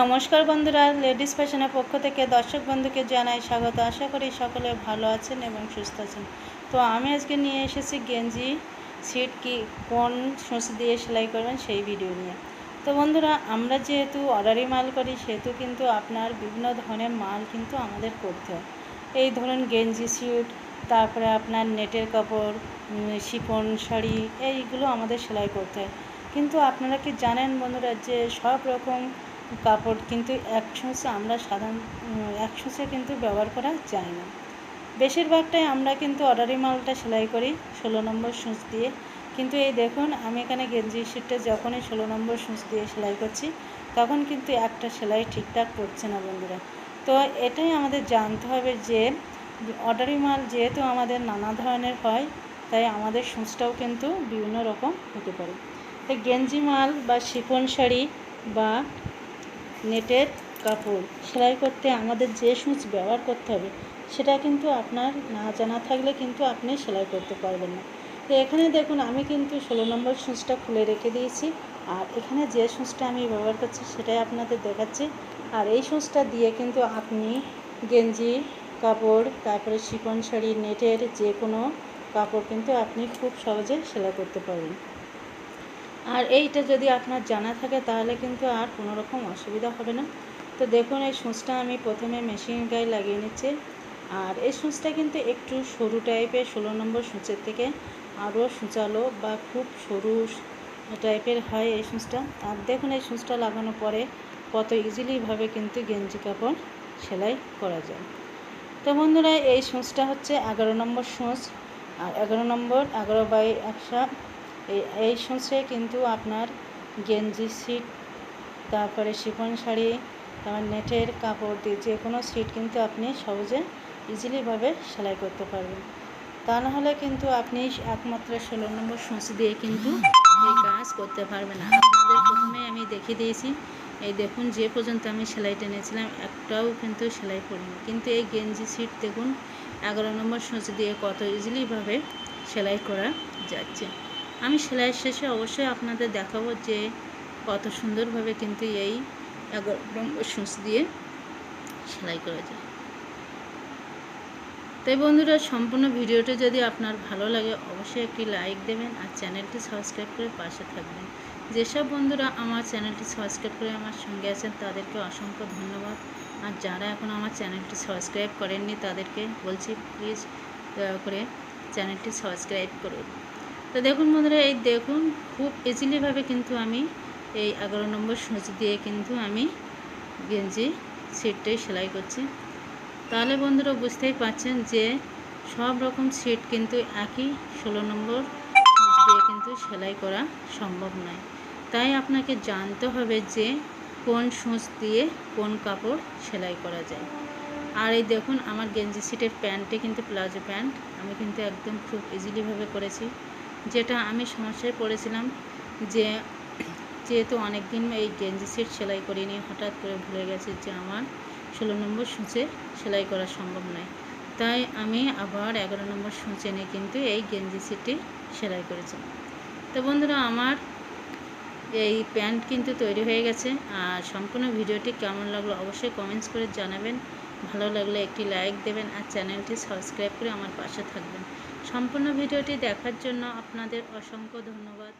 নমস্কার বন্ধুরা, লেডিস ফ্যাশনের পক্ষ থেকে দর্শক বন্ধুকে জানাই স্বাগত। আশা করি সকলে ভালো আছেন এবং সুস্থ আছেন। তো আমি আজকে নিয়ে এসেছি গেঞ্জি সিট কি, কোন সুঁচ দিয়ে সেলাই করবেন সেই ভিডিও নিয়ে। তো বন্ধুরা, আমরা যেহেতু অর্ডারি মাল করি, সেহেতু কিন্তু আপনার বিভিন্ন ধরনের মাল কিন্তু আমাদের করতে হয়। এই ধরুন গেঞ্জি সিট তারপরে আপনার নেটের কাপড় শিফন শাড়ি, এইগুলো আমাদের সেলাই করতে হয়। কিন্তু আপনারা কি জানেন বন্ধুরা যে সব রকম কাপড়, কিন্তু এক সূঁচে আমরা সাধারণ এক সূঁচে কিন্তু ব্যবহার করা যায় না। বেশিরভাগটাই আমরা কিন্তু অর্ডারি মালটা সেলাই করি ষোলো নম্বর সূচ দিয়ে। কিন্তু এই দেখুন, আমি এখানে গেঞ্জি শিটটা যখনই ষোলো নম্বর সূচ দিয়ে সেলাই করছি, তখন কিন্তু একটা সেলাই ঠিকঠাক করছে না বন্ধুরা। তো এটাই আমাদের জানতে হবে যে, অর্ডারি মাল যেহেতু আমাদের নানা ধরনের হয়, তাই আমাদের সূচটাও কিন্তু বিভিন্ন রকম হতে পারে। তাই গেঞ্জি মাল বা শিফন শাড়ি বা নেটের কাপড়। সেলাই করতে আমাদের যে সূচ ব্যবহার করতে হবে, সেটা কিন্তু আপনার না জানা থাকলে কিন্তু আপনি সেলাই করতে পারবেন না। তো এখানে দেখুন, আমি কিন্তু ষোলো নম্বর সূচটা খুলে রেখে দিয়েছি। আর এখানে যে সূচটা আমি ব্যবহার করছি, সেটাই আপনাদের দেখাচ্ছি। আর এই সূচটা দিয়ে কিন্তু আপনি গেঞ্জি, কাপড়, তারপরে শিফন শাড়ি, নেটের যে কোনো কাপড় কিন্তু আপনি খুব সহজে সেলাই করতে পারবেন। আর এইটা যদি আপনার জানা থাকে তাহলে কিন্তু আর কোনো রকম অসুবিধা হবে না। তো দেখুন, এই সূচটা আমি প্রথমে মেশিন গায়ে লাগিয়ে নিচ্ছি। আর এই সূচটা কিন্তু একটু সরু টাইপের ষোলো নম্বর সূচের থেকে আরও সূচালো বা খুব সরু টাইপের হয় এই সূচটা। আর দেখুন, এই সূচটা লাগানোর পরে কত ইজিলিভাবে কিন্তু গেঞ্জি কাপড় সেলাই করা যায়। তো বন্ধুরা, এই সূচটা হচ্ছে এগারো নম্বর সূচ। আর এগারো নম্বর, এগারো বাই একশো এই সূচে কিন্তু আপনার গেঞ্জি সিট, তারপরে শিফন শাড়ি, তারপর নেটের কাপড় দিয়ে যে কোনো সিট কিন্তু আপনি সহজে ইজিলিভাবে সেলাই করতে পারবেন। তা না হলে কিন্তু আপনি একমাত্র ষোলো নম্বর সূচ দিয়ে কিন্তু এই কাজ করতে পারবেন না। আপনাদের প্রথমে আমি দেখিয়ে দিয়েছি, এই দেখুন যে পর্যন্ত আমি সেলাই টেনেছিলাম, একটাও কিন্তু সেলাই করিনি। কিন্তু এই গেঞ্জি সিট দেখুন, এগারো নম্বর সূচ দিয়ে কত ইজিলিভাবে সেলাই করা যাচ্ছে। আমি সেলাইয়ের শেষে অবশ্যই আপনাদের দেখাবো যে কত সুন্দরভাবে কিন্তু এই এগারো নম্বর দিয়ে সেলাই করা যায়। তাই বন্ধুরা, সম্পূর্ণ ভিডিওটি যদি আপনার ভালো লাগে, অবশ্যই একটি লাইক দেবেন আর চ্যানেলটি সাবস্ক্রাইব করে পাশে থাকবেন। যেসব বন্ধুরা আমার চ্যানেলটি সাবস্ক্রাইব করে আমার সঙ্গে আছেন, তাদেরকে অসংখ্য ধন্যবাদ। আর যারা এখন আমার চ্যানেলটি সাবস্ক্রাইব করেননি, তাদেরকে বলছি প্লিজ দয়া করে চ্যানেলটি সাবস্ক্রাইব করুন। তো দেখুন বন্ধুরা, এই দেখুন খুব ইজিলিভাবে কিন্তু আমি এই এগারো নম্বর সূচ দিয়ে কিন্তু আমি গেঞ্জি সিটটাই সেলাই করছি। তাহলে বন্ধুরা বুঝতেই পারছেন যে সব রকম সিট কিন্তু একই ষোলো নম্বর দিয়ে কিন্তু সেলাই করা সম্ভব নয়। তাই আপনাকে জানতে হবে যে কোন সূচ দিয়ে কোন কাপড় সেলাই করা যায়। আর এই দেখুন, আমার গেঞ্জি সিটের প্যান্টে কিন্তু প্লাজো প্যান্ট আমি কিন্তু একদম খুব ইজিলিভাবে করেছি। যেটা আমি সমস্যায় পড়েছিলাম যে যেহেতু অনেক দিন এই গেঞ্জি সিট সেলাই করিনি, হঠাৎ করে ভুলে গেছি যে আমার ষোলো নম্বর সূচে সেলাই করা সম্ভব নয়। তাই আমি আবার এগারো নম্বর সূচ নিয়ে কিন্তু এই গেঞ্জি সিটটি সেলাই করেছি। তো বন্ধুরা, আমার এই প্যান্ট কিন্তু তৈরি হয়ে গেছে। আর সম্পূর্ণ ভিডিওটি কেমন লাগল অবশ্যই কমেন্টস করে জানাবেন। ভালো লাগলে একটি লাইক দেবেন আর চ্যানেলটি সাবস্ক্রাইব করে আমার পাশে থাকবেন। সম্পূর্ণ ভিডিওটি দেখার জন্য আপনাদের অসংখ্য ধন্যবাদ।